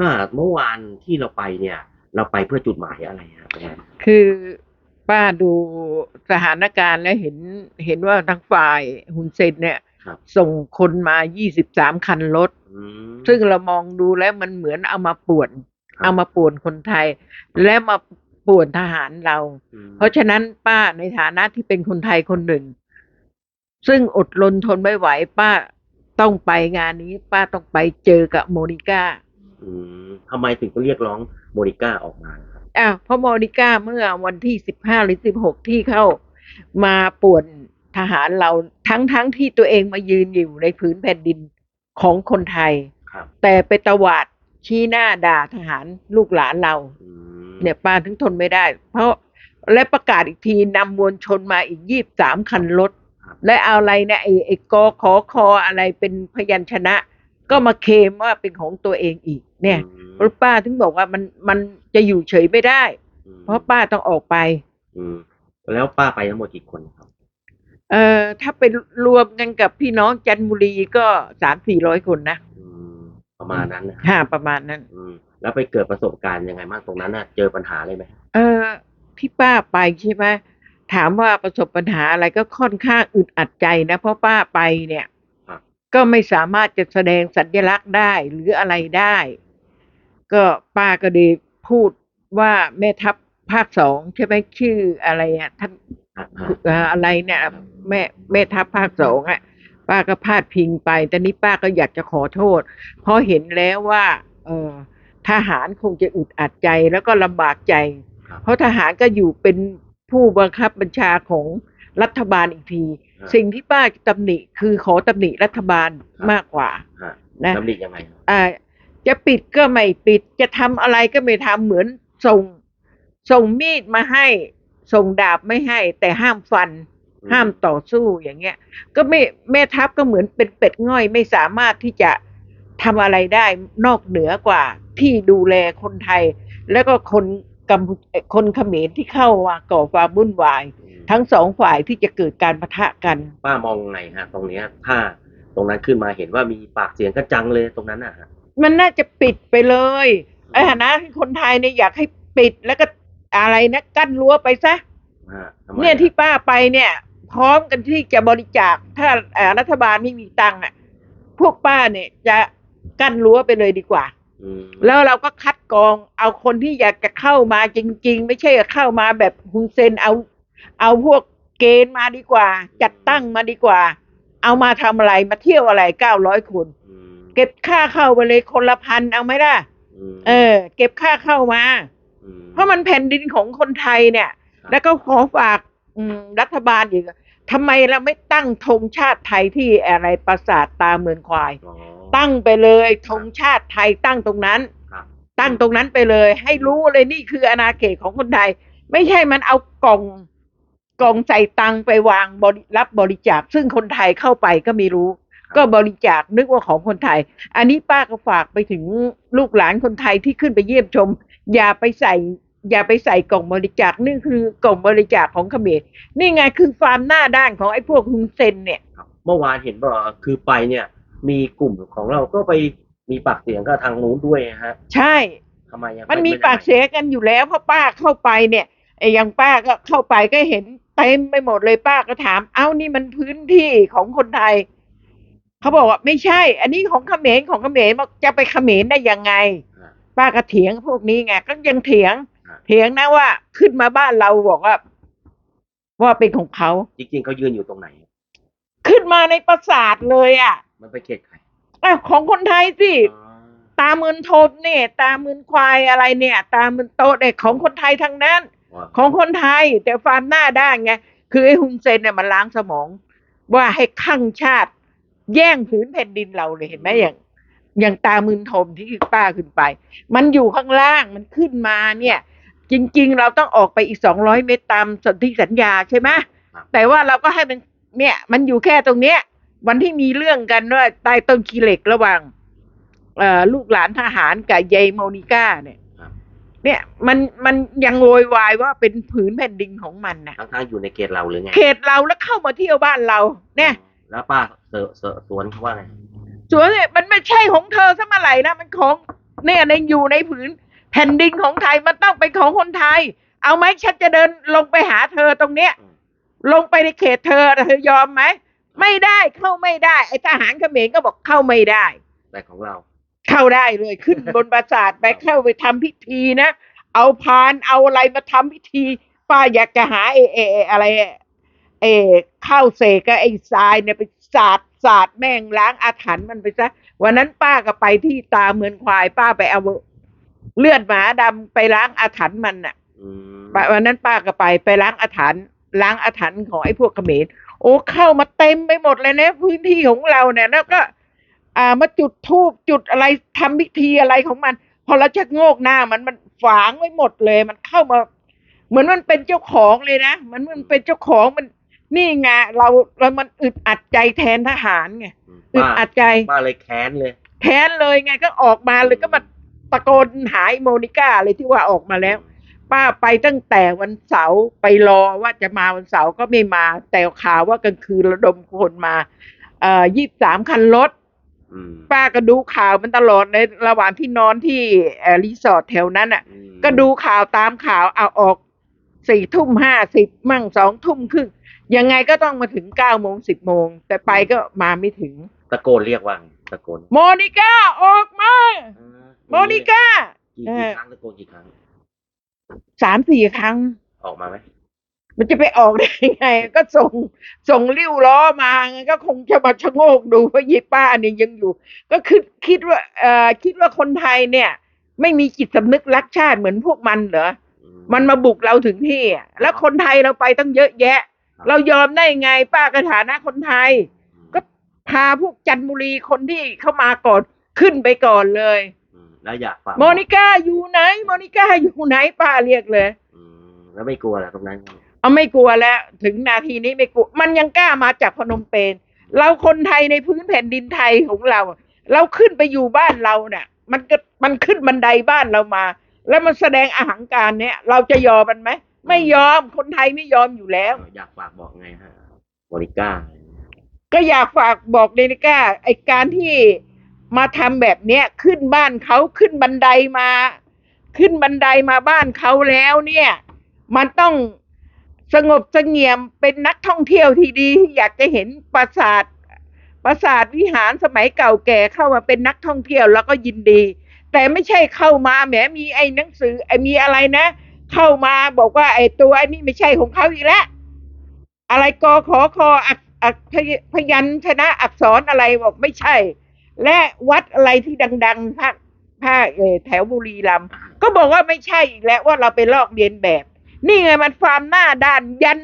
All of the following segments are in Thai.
อ่าเมื่อวานที่เราไปเนี่ย เราไปเพื่อจุดหมายอะไรครับป้าคือป้าดูสถานการณ์แล้วเห็นเห็นว่าทางฝ่ายฮุนเซนเนี่ยครับส่งคนมา 23 คันรถอืมซึ่งเรามองดูแล้วมันเหมือนเอามาป่วนครับเอามาป่วนคนไทย และมาป่วนทหารเราอืมเพราะฉะนั้นป้าในฐานะที่เป็นคนไทยคนหนึ่ง ซึ่งอดรนทนไม่ไหว ป้าต้องไปงานนี้ ป้าต้องไปเจอกับโมนิก้า อืมทำไมถึงต้องเรียกร้องโมนิก้าออกมาครับอ้าวเพราะโมนิก้าเมื่อวันที่สิบห้าหรือสิบหกที่เข้ามาป่วนทหารเราทั้งทั้งๆที่ตัวเองมายืนอยู่ในพื้นแผ่นดินของคนไทย ครับ แต่ไปตวาดชี้หน้าด่าทหารลูกหลานเรา อืมเนี่ยป้าถึงทนไม่ได้ เพราะและประกาศอีกทีนำมวลชนมาอีกยี่สามคันรถ และเอาอะไรนะไอ้ไอ้กอขอคออะไรเป็นพยัญชนะ ก็มาเคลมว่าเป็นของตัวเองอีก เนี่ยอืมป้าถึงบอกว่ามันมันจะอยู่เฉยไม่ได้อืมเพราะป้าต้องออกไป อืมแล้วป้าไปทั้งหมดกี่คนครับ เอ่อถ้าไปรวมกันกับพี่น้องจันทบุรีก็สามสี่ร้อยคนนะอืมประมาณนั้นนะค่ะประมาณนั้น อืมแล้วไปเกิดประสบการณ์ยังไงบ้างตรงนั้นน่ะ เจอปัญหาอะไรไหมเออที่ป้าไปใช่ไหมถามว่าประสบปัญหาอะไรก็ค่อนข้างอึดอัดใจนะเพราะป้าไปเนี่ยครับ ก็ไม่สามารถจะแสดงสัญลักษณ์ได้หรืออะไรได้ ก็ป้าก็ไดีพูดว่าแม่ทัพภาคสองใช่ไหมชื่ออะไรอะท่านอะเอ่ออะไรเนี่ยแม่แม่ทัพภาคสองอะ ป้าก็พาดพิงไปแต่นี้ป้าก็อยากจะขอโทษ เพราะเห็นแล้วว่า เออทหารคงจะอึดอัดใจแล้วก็ลำบากใจครับเพราะทหารก็อยู่เป็นผู้บังคับบัญชาของรัฐบาลอีกทีครับ สิ่งที่ป้าจะตำหนิคือขอตำหนิรัฐบาลครับมากกว่าฮะนะตำหนิยังไงครับอ่า จะปิดก็ไม่ปิด จะทำอะไรก็ไม่ทำเหมือนส่งส่งมีดมาให้ ส่งดาบไม่ให้ แต่ห้ามฟัน ห้ามต่อสู้อย่างเงี้ย ก็ไม่แม่ทัพก็เหมือนเป็นเป็ดง่อยไม่สามารถที่จะทำอะไรได้นอกเหนือกว่า ที่ดูแลคนไทย แล้วก็คนกัมพูเอ่อคนเขมรที่เข้ามาก่อความวุ่นวายอืม ทั้งสองฝ่ายที่จะเกิดการปะทะกัน ป้ามองไงฮะ ตรงเนี้ยถ้าตรงนั้นขึ้นมาเห็นว่ามีปากเสียงกระจังเลยตรงนั้นน่ะฮะมันน่าจะปิดไปเลยไอ้ฐานะที่คนไทยเนี่ยอยากให้ปิดแล้วก็อะไรนะกั้นรั้วไปซะฮะทำไมเนี่ยฮะที่ป้าไปเนี่ย พร้อมกันที่จะบริจาคถ้าเอ่อรัฐบาลไม่มีตังค์อะพวกป้าเนี่ยจะกั้นรั้วไปเลยดีกว่า อืมแล้วเราก็คัดกรองเอาคนที่อยากจะเข้ามาจริง ๆ ไม่ใช่เข้ามาแบบฮุนเซนเอา เอาพวกเกณฑ์มาดีกว่า จัดตั้งมาดีกว่า เอามาทำอะไรมาเที่ยวอะไรเก้าร้อยคนอืมเก็บค่าเข้าไปเลยคนละพันเอาไหมล่ะมเออ เก็บค่าเข้ามามเพราะมันแผ่นดินของคนไทยเนี่ยครับแล้วก็ขอฝากอืมรัฐบาลอีกทำไมเราไม่ตั้งธงชาติไทยที่อะไรปราสาทตาเมืองควายอ๋อตั้งไปเลยธงชาติไทยตั้งตรงนั้นครับตั้งตรงนั้นไปเลย ให้รู้เลยนี่คืออาณาเขตของคนไทย ไม่ใช่มันเอากล่อง กล่องใส่ตังค์ไปวางบริรับบริจาค ซึ่งคนไทยเข้าไปก็ไม่รู้ ก็บริจาคนึกว่าของคนไทย อันนี้ป้าก็ฝากไปถึงลูกหลานคนไทยที่ขึ้นไปเยี่ยมชม อย่าไปใส่อย่าไปใส่กล่องบริจาคนี่คือกล่องบริจาคของเขมรนี่ไงคือความหน้าด้านของไอ้พวกฮุนเซนเนี่ยครับเมื่อวานเห็นบอกว่าคือไปเนี่ย มีกลุ่มของเราก็ไปมีปากเสียงกับทางนู้นด้วยฮะ ใช่ทำไมอะมันมีไไปากเสียงกันอยู่แล้วเพราะป้าเข้าไปเนี่ยไอ้อย่างป้าก็เข้าไปก็เห็น เต็มไปหมดเลยป้าก็ถาม เอ้านี่มันพื้นที่ของคนไทยเขาบอกว่าไม่ใช่ อันนี้ของเขมรของเขมรบอกจะไปเขมรได้ยังไงฮะป้าก็เถียงพวกนี้ไงก็ยังเถียงฮะเถียงนะว่า ขึ้นมาบ้านเราบอกว่า ว่าเป็นของเขาจริงๆเขายืนอยู่ตรงไหน ขึ้นมาในปราสาทเลยอะ มันไปเขตใครอ้าวของคนไทยสิอ๋อตามืนโทมเนี่ย ตามืนควายอะไรเนี่ย ตามืนโตะเด็กของคนไทยทั้งนั้นว่า ของคนไทย แต่ความหน้าด้านไงคือไอ้ฮุนเซนเนี่ยมันล้างสมอง ว่าให้ข้างชาติ แย่งผืนแผ่นดินเราเลยเห็นไหมอย่าง อย่างตามืนโทมที่ป้าขึ้นไป มันอยู่ข้างล่างมันขึ้นมาเนี่ย จริง ๆ เราต้องออกไปอีกสองร้อยเมตรตามสนธิสัญญาใช่ไหมครับแต่ว่าเราก็ให้มันเนี่ย มันอยู่แค่ตรงเนี้ย วันที่มีเรื่องกันว่าใต้ต้นคีเหล็กระหว่างเอ่อลูกหลานทหารกับยายโมนิก้าเนี่ยครับ เนี่ยมันมันยังโวยวายว่าเป็นผืนแผ่นดินของมันนะทั้งๆอยู่ในเขตเราหรือไงเขตเราแล้วเข้ามาเที่ยวบ้านเรา เนี่ย แล้วป้าเสอเสอสวนเขาว่าไงสวนเนี่ยมันไม่ใช่ของเธอซะเมื่อไหร่นะมันของเนี่ยในอยู่ในผืนแผ่นดินของไทยมันต้องเป็นของคนไทย เอาไหมฉันจะเดินลงไปหาเธอตรงเนี้ยอืมลงไปในเขตเธอเธอยอมไหมไม่ได้เข้าไม่ได้ไอ้ทหารเขมรก็บอกเข้าไม่ได้ แต่ของเรา เข้าได้เลยขึ้นบนปราสาทไปเข้าไปทำพิธีนะเอาพานเอาอะไรมาทำพิธี ป้าอยากจะหาเอเอเออะไร เอข้าวเสกกับไอ้ทรายเนี่ยไปสาดสาดแม่งล้างอาถรรพ์มันไปซะวันนั้นป้าก็ไปที่ตาเหมือนควาย ป้าไปเอาเลือดหมาดำไปล้างอาถรรพ์มันน่ะอืมป้าวันนั้นป้าก็ไปไปล้างอาถรรพ์ล้างอาถรรพ์ของไอ้พวกเขมรโอ้เข้ามาเต็มไปหมดเลยนะ พื้นที่ของเราเนี่ย แล้วก็ อ่ามาจุดทูบจุดอะไรทำพิธีอะไรของมัน พอเราชักโงกหน้ามันมันฝังไว้หมดเลย มันเข้ามา เหมือนมันเป็นเจ้าของเลยนะมันมันเป็นเจ้าของมันนี่ไงเราเรามันอึดอัดใจแทนทหารไงอืมอึดป้าอัดใจป้าเลยแค้นเลย แค้นเลยไงก็ออกมาเลยก็มาตะโกนหายโมนิก้าเลยที่ว่าออกมาแล้ว ป้าไปตั้งแต่วันเสาร์ไปรอว่าจะมาวันเสาร์ก็ไม่มา แต่ข่าวว่ากลางคืนระดมคนมา เอ่อยี่สามคันรถอืม ป้าก็ดูข่าวมันตลอดในระหว่างที่นอนที่เอ่อรีสอร์ทแถวนั้นอะอืมก็ดูข่าวตามข่าวเอาออกสี่ทุ่มห้าสิบมั่งสองทุ่มครึ่งยังไงก็ต้องมาถึงเก้าโมงสิบโมง แต่ไปก็มาไม่ถึง ตะโกนเรียกว่าไงตะโกน โมนิก้าออกมาอ่าโมนิก้ากี่เอกี่อครั้งตะโกนกี่ครั้งสามสี่ครั้งออกมาไหม มันจะไปออกได้ไง ก็ส่งส่งริ้วล้อมาไงก็คงจะมาชะโงกดูว่ายีป้าเนี่ยยังอยู่ ก็คือคิดว่าเอ่อคิดว่าคนไทยเนี่ย ไม่มีจิตสำนึกรักชาติเหมือนพวกมันเหรออืมันมาบุกเราถึงที่อะแล้วคนไทยเราไปตั้งเยอะแยะ เรายอมได้ไง ป้ากระฐานะคนไทย ก็พาพวกจันทบุรีคนที่เข้ามาก่อนขึ้นไปก่อนเลยอืมแล้วอยากฝากโมนิก้าอยู่ไหนโมนิก้าอยู่ไหนป้าเรียกเลยอืมแล้วไม่กลัวเหรอตรงนั้น เอาไม่กลัวแล้วถึงนาทีนี้ไม่กลัว มันยังกล้ามาจากพนมเปญเราคนไทยในพื้นแผ่นดินไทยของเรา เราขึ้นไปอยู่บ้านเราเนี่ย มันก็มันขึ้นบันไดบ้านเรามา แล้วมันแสดงอาหังการเนี่ย เราจะยอมมันไหมไม่ยอมคนไทยไม่ยอมอยู่แล้วเอออยากฝากบอกไงฮะบริก้า ก็อยากฝากบอกเดนิก้าไอการที่มาทำแบบเนี้ยขึ้นบ้านเขาขึ้นบันไดมา ขึ้นบันไดมาบ้านเขาแล้วเนี่ย มันต้อง สงบเสงี่ยมเป็นนักท่องเที่ยวที่ดีที่อยากจะเห็นปราสาทปราสาทวิหารสมัยเก่าแก่เข้ามาเป็นนักท่องเที่ยวแล้วก็ยินดี แต่ไม่ใช่เข้ามาแหมมีไอ้หนังสือไอ้มีอะไรนะ เข้ามาบอกว่าไอ้ตัวไอ้นี่ไม่ใช่ของเขาอีกแล้วอะไรกอขอคออักอักพยัญชนะอักษรอะไรบอกไม่ใช่ และวัดอะไรที่ดัง ๆภาคภาคแถวบุรีรัมย์ก็บอกว่าไม่ใช่อีกแล้วว่าเราไปลอกเรียนแบบ นี่ไงมันความหน้าด้านยัน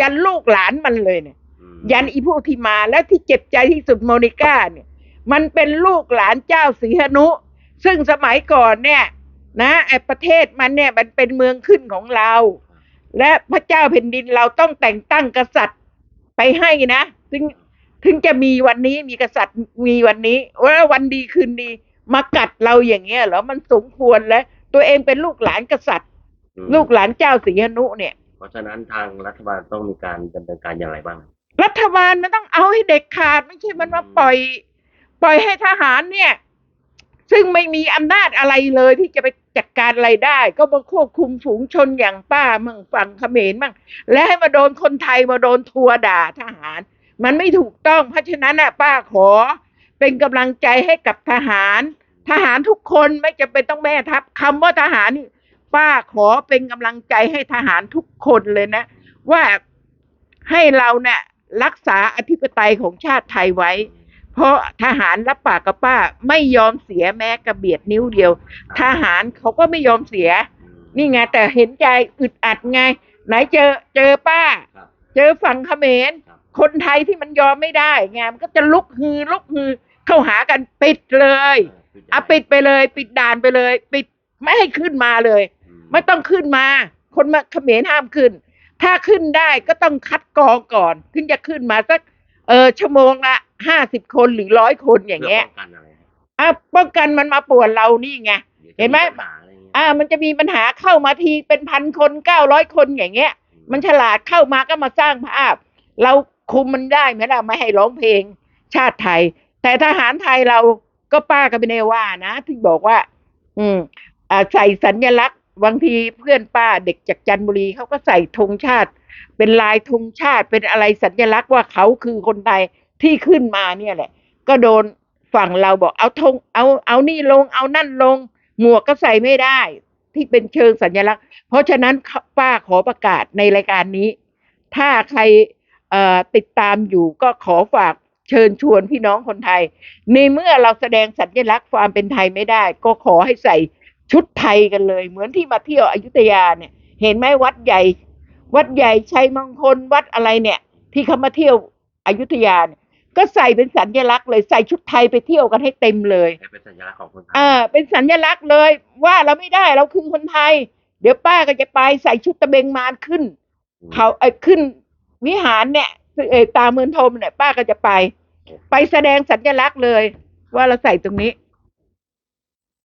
ยันลูกหลานมันเลยเนี่ยอืมยันอีพวกที่มาแล้วที่เจ็บใจที่สุดโมนิก้าเนี่ย มันเป็นลูกหลานเจ้าสีหนุ ซึ่งสมัยก่อนเนี่ย นะไอประเทศมันเนี่ยมันเป็นเมืองขึ้นของเรา และพระเจ้าแผ่นดินเราต้องแต่งตั้งกษัตริย์ไปให้นะถึงถึงจะมีวันนี้มีกษัตริย์มีวันนี้ว่าวันดีคืนดี มากัดเราอย่างเงี้ยเหรอมันสมควรแล้ว ตัวเองเป็นลูกหลานกษัตริย์อืม ลูกหลานเจ้าสีหนุเนี่ย เพราะฉะนั้นทางรัฐบาลต้องมีการดำเนินการอย่างไรบ้าง รัฐบาลมันต้องเอาให้เด็กขาดไม่ใช่มันมาปล่อย ปล่อยให้ทหารเนี่ย ซึ่งไม่มีอำนาจอะไรเลยที่จะไปจัดการอะไรได้ ก็มาควบคุมฝูงชนอย่างป้ามั่งฝั่งเขมรมั่งและให้มาโดนคนไทยมาโดนทัวร์ด่าทหาร มันไม่ถูกต้องเพราะฉะนั้นน่ะป้าขอเป็นกำลังใจให้กับทหาร ทหารทุกคนไม่จำเป็นต้องแม่ทัพคำว่าทหารนี่ ป้าขอเป็นกำลังใจให้ทหารทุกคนเลยนะ ว่าให้เราเนี่ยรักษาอธิปไตยของชาติไทยไว้ เพราะทหารรับปากกับป้าไม่ยอมเสียแม้กระเบียดนิ้วเดียว ทหารเขาก็ไม่ยอมเสียอืมนี่ไงแต่เห็นใจอึดอัดไง ไหนเจอเจอป้าครับเจอฝั่งเขมรครับคนไทยที่มันยอมไม่ได้ไงมันก็จะลุกฮือลุกฮือเข้าหากันปิดเลยเอออะปิดไปเลย ปิดด่านไปเลย ปิดไม่ให้ขึ้นมาเลยอื ไม่ต้องขึ้นมา คนมาเขมรห้ามขึ้น ถ้าขึ้นได้ก็ต้องคัดกรองก่อนถึงจะขึ้นมาสักเออชั่วโมงละห้าสิบคนหรือร้อยคนอย่างเงี้ยพื่ป้องกันอะไรฮะอะป้องกันมันมาป่วนเรานี่ไงดี๋ยวจะเห็นไหมปัญาอะไรเงี้ยอ่า มันจะมีปัญหาเข้ามาทีเป็นพันคนเก้าร้อยคนอย่างเงี้ย มันฉลาดเข้ามาก็มาสร้างภาพ เราคุมมันได้ไหมล่ะไม่ให้ร้องเพลงชาติไทย แต่ทหารไทยเราก็ป้าก็ไม่ได้ว่านะที่บอกว่า อืมอ่าใส่สัญลักษณ์ บางทีเพื่อนป้าเด็กจากจันทบุรีเขาก็ใส่ธงชาติ เป็นลายธงชาติเป็นอะไรสัญลักษณ์ว่าเขาคือคนไทยที่ขึ้นมาเนี่ยแหละ ก็โดนฝั่งเราบอกเอาธงเอาเอานี่ลงเอานั่นลง หมวกก็ใส่ไม่ได้ ที่เป็นเชิงสัญลักษณ์ เพราะฉะนั้นป้าขอประกาศในรายการนี้ ถ้าใครติดตามอยู่ก็ขอฝากเชิญชวนพี่น้องคนไทย ในเมื่อเราแสดงสัญลักษณ์ความเป็นไทยไม่ได้ ก็ขอให้ใส่ ชุดไทยกันเลย เหมือนที่มาเที่ยวอยุธยาเนี่ย เห็นไหมวัดใหญ่ วัดใหญ่ชัยมงคลวัดอะไรเนี่ย ที่เขามาเที่ยวอยุธยาเนี่ยก็ใส่เป็นสัญลักษณ์เลยใส่ชุดไทยไปเที่ยวกันให้เต็มเลยให้เป็นสัญลักษณ์ของคนไทยอ่าเป็นสัญลักษณ์เลย ว่าเราไม่ได้เราคือคนไทย เดี๋ยวป้าก็จะไปใส่ชุดตะเบงมารขึ้นเขาเอ้ยขึ้นวิหารเนี่ยเออตาเมืองทมเนี่ยป้าก็จะไป ไปแสดงสัญลักษณ์เลย ว่าเราใส่ตรงนี้